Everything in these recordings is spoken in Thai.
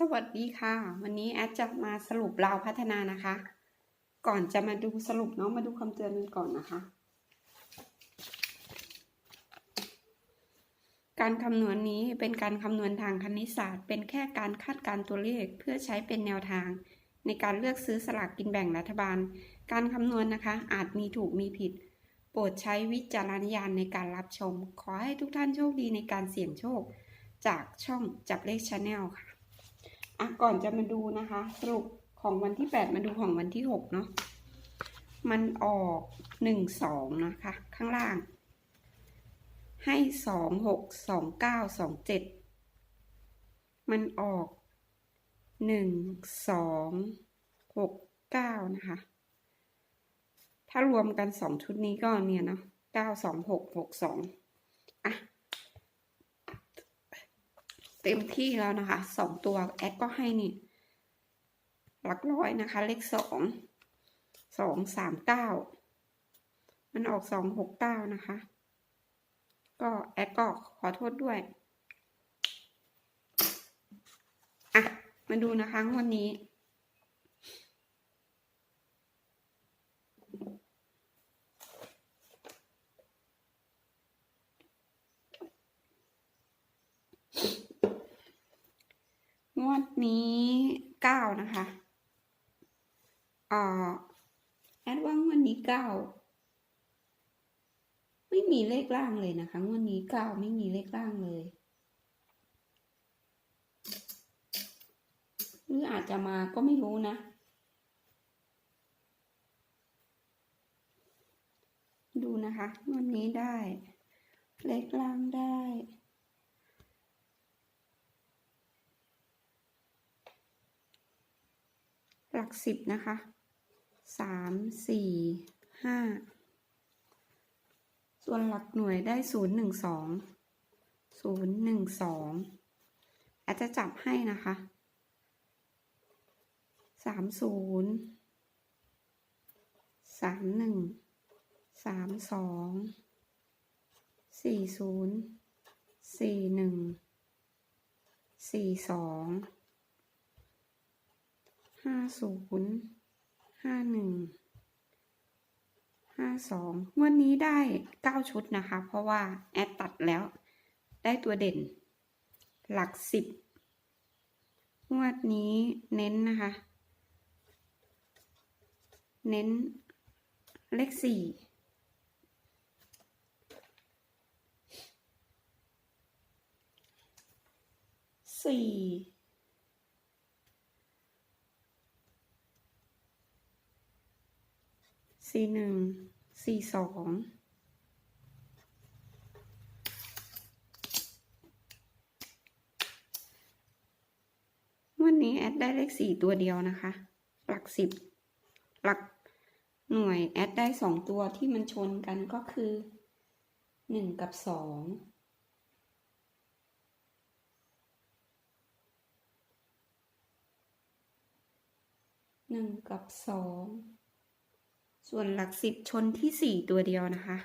สวัสดีค่ะ วันนี้แอดจะมาสรุปราวพัฒนานะคะ ก่อนจะมาดูสรุปเนาะมาดูคำเตือนกันก่อนนะคะ การคำนวณนี้เป็นการคำนวณทางคณิตศาสตร์ เป็นแค่การคาดการตัวเลขเพื่อใช้เป็นแนวทาง ในการเลือกซื้อสลากกินแบ่งรัฐบาล การคำนวณนะคะ อาจมีถูกมีผิด โปรดใช้วิจารณญาณในการรับชม ขอให้ทุกท่านโชคดีในการเสี่ยงโชค จากช่องจับเลขชาแนลค่ะ อะก่อนจะมาดูนะคะ สรุปของวันที่แปดมาดูของวันที่หกเนาะมันออกหนึ่งสองนะคะ ข้างล่าง ให้สองหกสองเก้าสองเจ็ดมันออกหนึ่งสองหกเก้านะคะ ถ้ารวมกันสองชุดนี้ก็เนี่ยเนาะเก้าสองหกหกสองอะ เต็มที่แล้วนะคะสองตัวแอดก็ให้นี่ หลักร้อยนะคะ เลขสองสองสามเก้ามันออกสองหกเก้านะคะ ก็แอดก็ขอโทษด้วยอะมาดูนะคะงวันนี้ นี้เก้านะคะอ่อแอดว่างวดนี้เก้าไม่มีเลขล่างเลยนะคะงวดนี้เก้าไม่มีเลขล่างเลย หรืออาจจะมาก็ไม่รู้นะ ดูนะคะงวดนี้ได้ เลขล่างได้ หลักสิบนะคะสามสี่ห้าส่วนหลักหน่วยได้ศูนย์หนึ่งสองศูนย์หนึ่งสองอาจจะจับให้นะคะสามศูนย์สามหนึ่งสามสองสี่ศูนย์สี่หนึ่งสี่สอง ห้าศูนย์ห้าหนึ่งห้าสองวันนี้ได้เก้าชุดนะคะ เพราะว่าแอดตัดแล้ว ได้ตัวเด่น หลักสิบงวดนี้เน้นนะคะ เน้นเลขสี่สี่ สี่หนึ่งสี่สองวันนี้แอดได้เลขสี่ตัวเดียวนะคะ หลักสิบ หลักหน่วยแอดได้สองตัวที่มันชนกันก็คือหนึ่งกับสองหนึ่งกับสอง ส่วนหลักสิบชนที่สี่ตัวเดียวนะคะ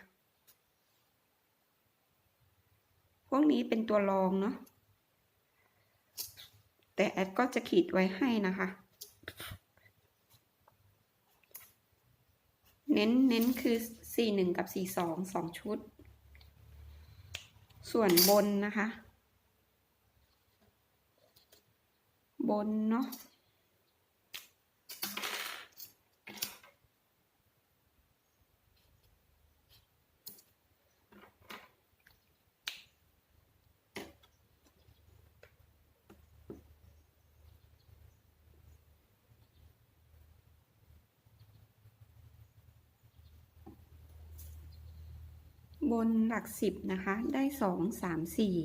พวกนี้เป็นตัวรองเนาะ แต่แอดก็จะขีดไว้ให้นะคะ เน้นเน้นคือสี่หนึ่งกับสี่สองสองชุด ส่วนบนนะคะ บนเนาะ บนหลักสิบนะคะ ได้สองสามสี่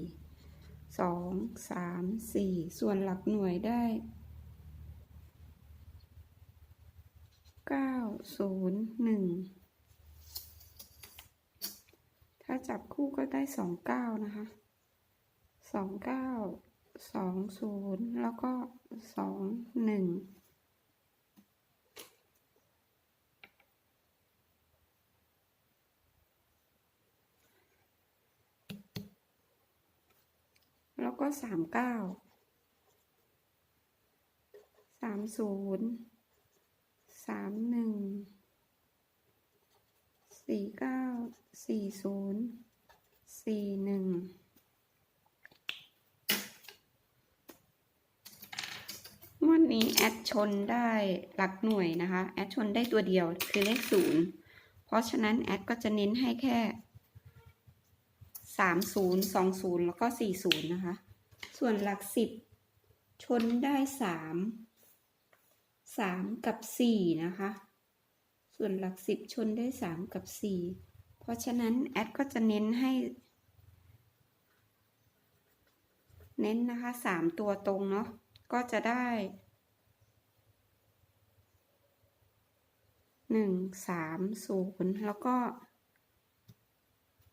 สองสามสี่ส่วนหลักหน่วยได้เก้าศูนย์หนึ่งถ้าจับคู่ก็ได้สองเก้านะคะสองเก้าสองศูนย์แล้วก็สองหนึ่ง แล้วก็สามเก้าสามศูนย์สามหนึ่งสี่เก้าสี่ศูนย์สี่หนึ่งงวดนี้แอดชนได้หลักหน่วยนะคะ แอดชนได้ตัวเดียวคือเลขศูนย์เพราะฉะนั้นแอดก็จะเน้นให้แค่ สามศูนย์สองศูนย์แล้วก็สี่ศูนย์นะคะ ส่วนหลักสิบชนได้สามสามกับสี่นะคะ ส่วนหลักสิบชนได้สามกับสี่เพราะฉะนั้นแอดก็จะเน้นให้ เน้นนะคะสามตัวตรงเนาะก็จะได้หนึ่งสามศูนย์แล้วก็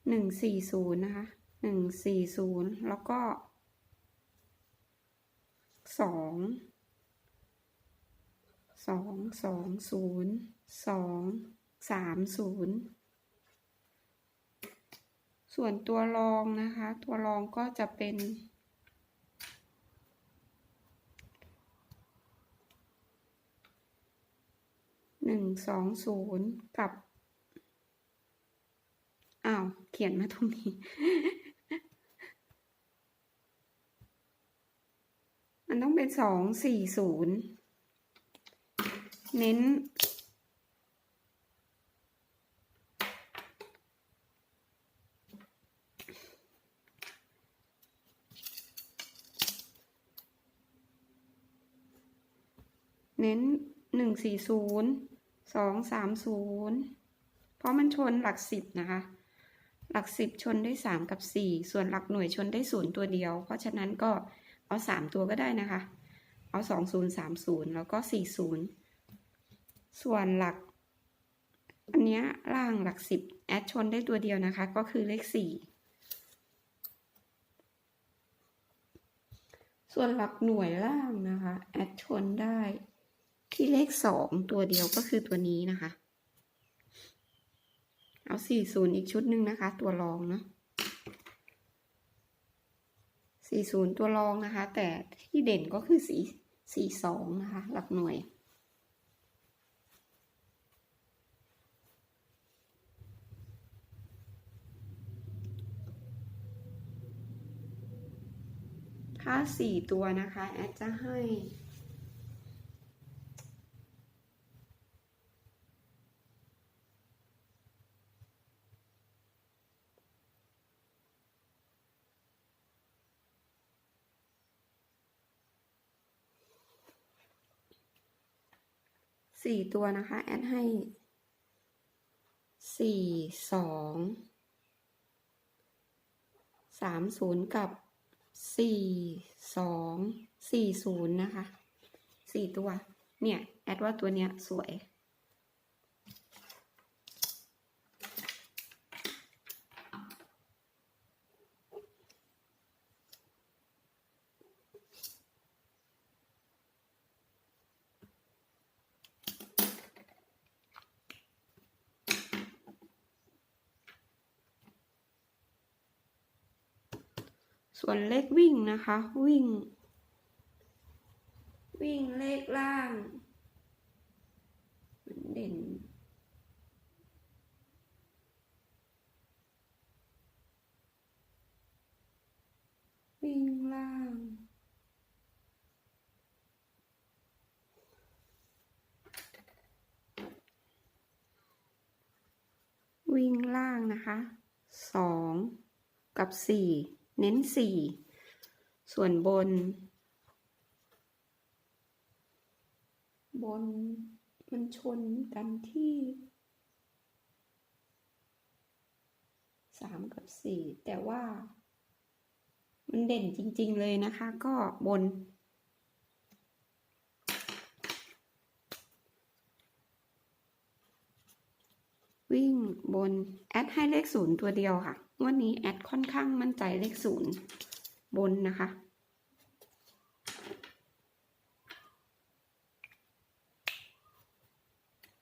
หนึ่งสี่ศูนย์นะคะหนึ่งสี่ศูนย์แล้วก็สองสองสองศูนย์สองสามศูนย์ส่วนตัวรองนะคะ ตัวรองก็จะเป็นหนึ่งสองศูนย์กับ เขียนมาตรงนี้ มันต้องเป็นสองสี่ศูนย์เน้น เน้นหนึ่งสี่ศูนย์สองสามศูนย์เพราะมันชนหลักสิบนะคะ หลักสิบชนได้สามกับสี่ส่วนหลักหน่วยชนได้ศูนย์ตัวเดียว เพราะฉะนั้นก็เอาสามตัวก็ได้นะคะ เอาสองศูนย์สามศูนย์แล้วก็สี่ศูนย์ส่วนหลัก อันเนี้ยล่างหลักสิบแอดชนได้ตัวเดียวนะคะ ก็คือเลขสี่ส่วนหลักหน่วยล่างนะคะแอดชนได้ที่เลขสองตัวเดียวก็คือตัวนี้นะคะ เอาสี่ศูนย์อีกชุดหนึ่งนะคะ ตัวรองเนาะสี่ศูนย์ตัวรองนะคะ แต่ที่เด่นก็คือสี่สี่สองนะคะ หลักหน่วย ถ้าสี่ตัวนะคะ แอดจะให้ สี่ตัวนะคะ แอดให้สี่สองสามศูนย์กับสี่สองสี่ศูนย์นะคะสี่ตัว เนี่ย แอดว่าตัวเนี้ยสวย ส่วนเลขวิ่งนะคะ วิ่ง วิ่งเลขล่าง มันเด่นวิ่งล่าง วิ่งล่างนะคะสองกับสี่ เน้นสี่ ส่วนบน บนมันชนกันที่สามกับสี่แต่ว่า มันเด่นจริง ๆ เลยนะคะ ก็บน วิ่งบนแอดให้เลขศูนย์ตัวเดียวค่ะวันนี้แอดค่อนข้างมั่นใจเลขศูนย์บนนะคะ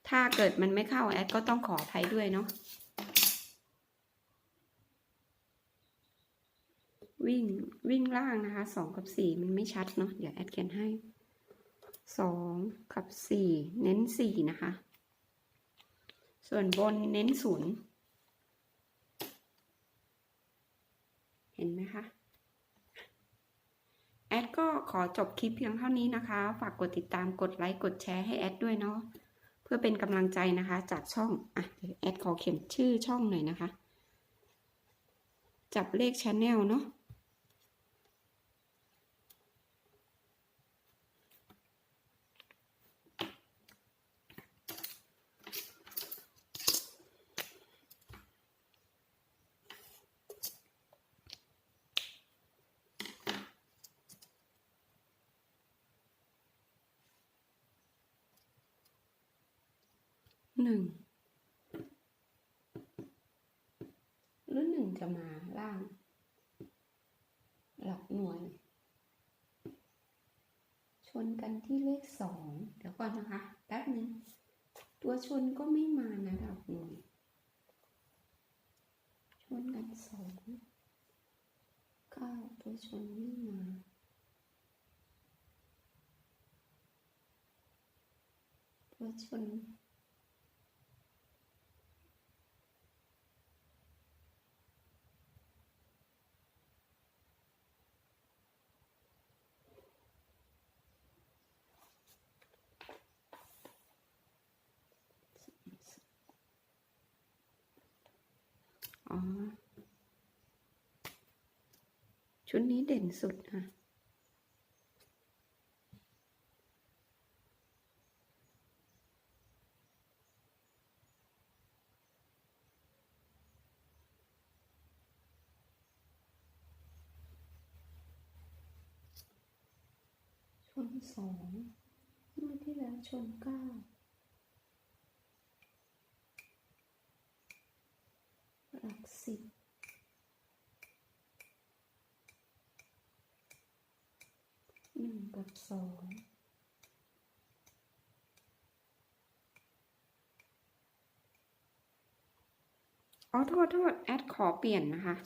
ถ้าเกิดมันไม่เข้าแอดก็ต้องขออภัยด้วยเนาะวิ่งวิ่งล่างนะคะสองกับสี่มันไม่ชัดเนาะเดี๋ยวแอดเขียนให้สองกับสี่เน้นสี่นะคะ ส่วนบนเน้นศูนย์เห็นไหมคะ แอดก็ขอจบคลิปเพียงเท่านี้นะคะ ฝากกดติดตามกดไลค์กดแชร์ให้แอดด้วยเนาะ เพื่อเป็นกำลังใจนะคะจากช่อง อะ แอดขอเขียนชื่อช่องหน่อยนะคะ จับเลขชแนลเนาะ หนึ่งหรือหนึ่งจะมาล่าง หลักหน่วย ชนกันที่เลขสองเดี๋ยวก่อนนะคะ แป๊บหนึ่งตัวชนก็ไม่มานะหลักหน่วย ชนกันสองเก้าตัวชนไม่มาตัวชน อ๋อ ชุดนี้เด่นสุดค่ะ ชนสองเมื่อที่แล้วชนเก้า หลัก สิบหนึ่งกับสองอ๋อโทษโทษแอดขอเปลี่ยนนะคะ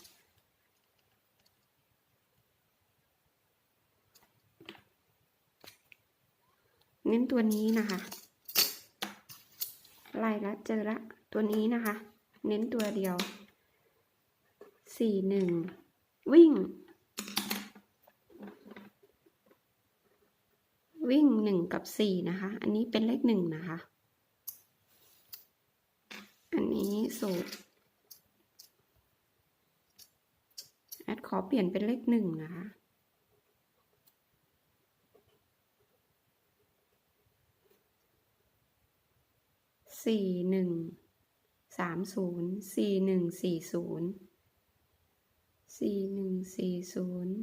เน้นตัวนี้นะคะไล่แล้วเจอละตัวนี้นะคะ เน้นตัวเดียว สี่หนึ่งวิ่ง วิ่งหนึ่งกับสี่นะคะ อันนี้เป็นเลขหนึ่งนะคะ อันนี้สูตรแอดขอเปลี่ยนเป็นเลขหนึ่งนะคะสี่หนึ่งสามศูนย์สี่หนึ่งสี่ศูนย์ สี่หนึ่งสี่ศูนย์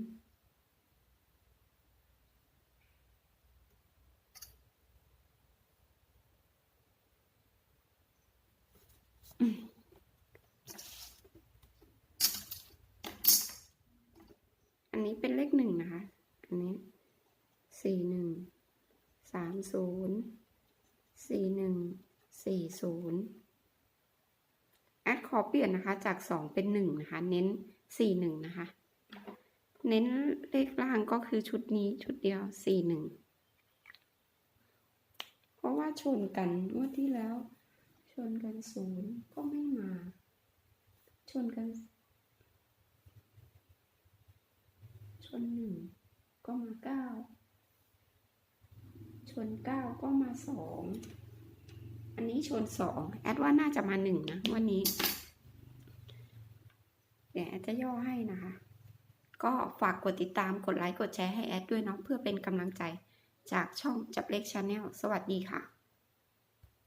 อันนี้เป็นเลขหนึ่งนะคะ อันนี้สี่หนึ่งสามศูนย์สี่หนึ่งสี่ศูนย์แอดขอเปลี่ยนนะคะจากสองเป็นหนึ่งนะคะ เน้น สี่หนึ่งนะคะ เน้นเลขล่างก็คือชุดนี้ชุดเดียวสี่หนึ่งเพราะว่าชนกันงวดที่แล้ว ชนกันศูนย์ก็ไม่มา ชนกัน ชนหนึ่งก็มาเก้าชนเก้าก็มาสองอันนี้ชนสองแอดว่าน่าจะมาหนึ่งนะวันนี้ เดี๋ยวแอดจะย่อให้นะคะ ก็ฝากกดติดตามกดไลค์กดแชร์ให้แอดด้วยเนาะเพื่อเป็นกำลังใจจากช่องจับเล็กชาแนลสวัสดีค่ะ